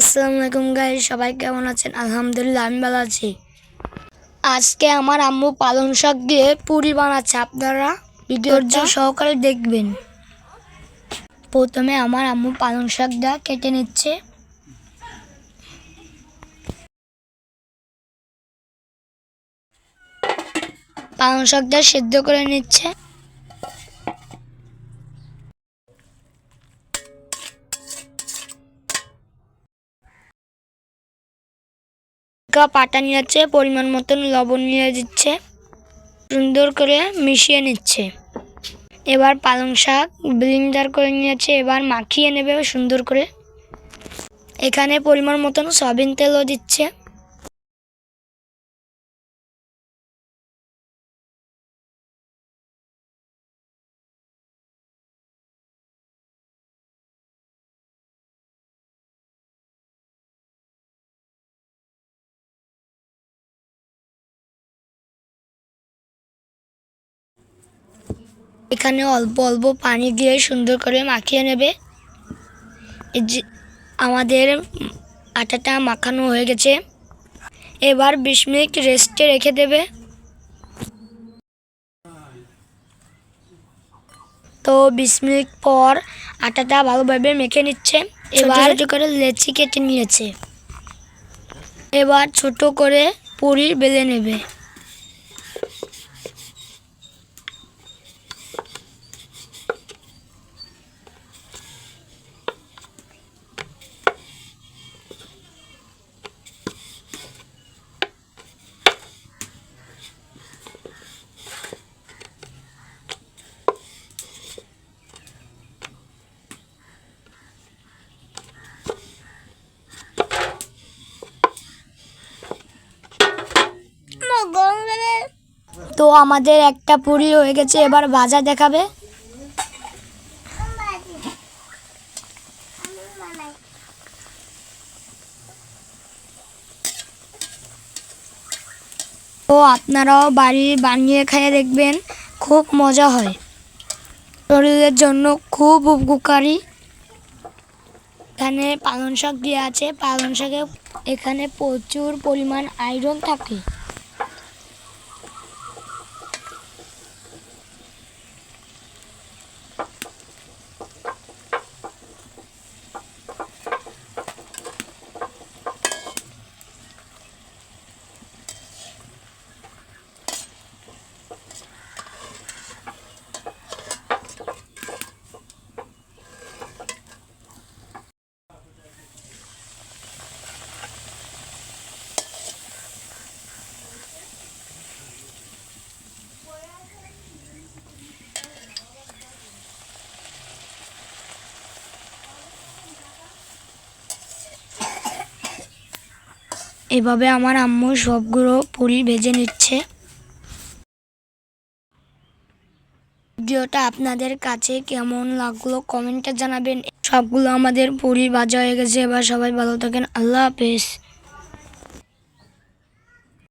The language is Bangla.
আসসালামু আলাইকুম গাই সবাই কেমন আছেন? আলহামদুলিল্লাহ আমি ভালো আছি। আজকে আমার আম্মু পালং শাক দিয়ে পুরি বানাচ্ছে আপনারা ধৈর্য সহকারে দেখবেন। প্রথমে আমার আম্মু পালং শাকটা কেটে নিচ্ছে। পালং শাকটা সেদ্ধ করে নিচ্ছে। হালকা আটা নিয়ে যাচ্ছে পরিমাণ মতন লবণ নিয়ে দিচ্ছে, সুন্দর করে মিশিয়ে নিচ্ছে। এবার পালং শাক ব্লিন্ডার করে নিয়ে যাচ্ছে এবার মাখিয়ে নেবে সুন্দর করে। এখানে পরিমাণ মতন সয়াবিন তেলও দিচ্ছে। এখানে অল্প অল্প পানি দিয়ে সুন্দর করে মাখিয়ে নেবে। আমাদের আটাটা মাখানো হয়ে গেছে। এবার বিশ মিনিট রেস্টে রেখে দেবে। তো বিশ মিনিট পর আটাটা ভালোভাবে মেখে নিচ্ছে। এবার ছোট করে লেচি কেটে নিয়েছে। এবার ছোট করে পুরি বেলে নেবে। তো আমাদের একটা পুরি হয়ে গেছে, এবার ভাজা দেখাবে। তো আপনারাও বাড়ি বানিয়ে খেয়ে দেখবেন, খুব মজা হয়। শরীরের জন্য খুব উপকারী। এখানে পালং শাক দিয়ে আছে, পালং শাকে এখানে প্রচুর পরিমাণ আয়রন থাকে। এভাবে আমার আম্মু সবগুলো পুরি ভেজে নিচ্ছে। ভিডিওটা আপনাদের কাছে কেমন লাগল কমেন্টে জানাবেন। সবগুলো আমাদের পুরি বাজা হয়ে গেছে, এবার সবাই ভালো থাকেন। আল্লাহ হাফেজ।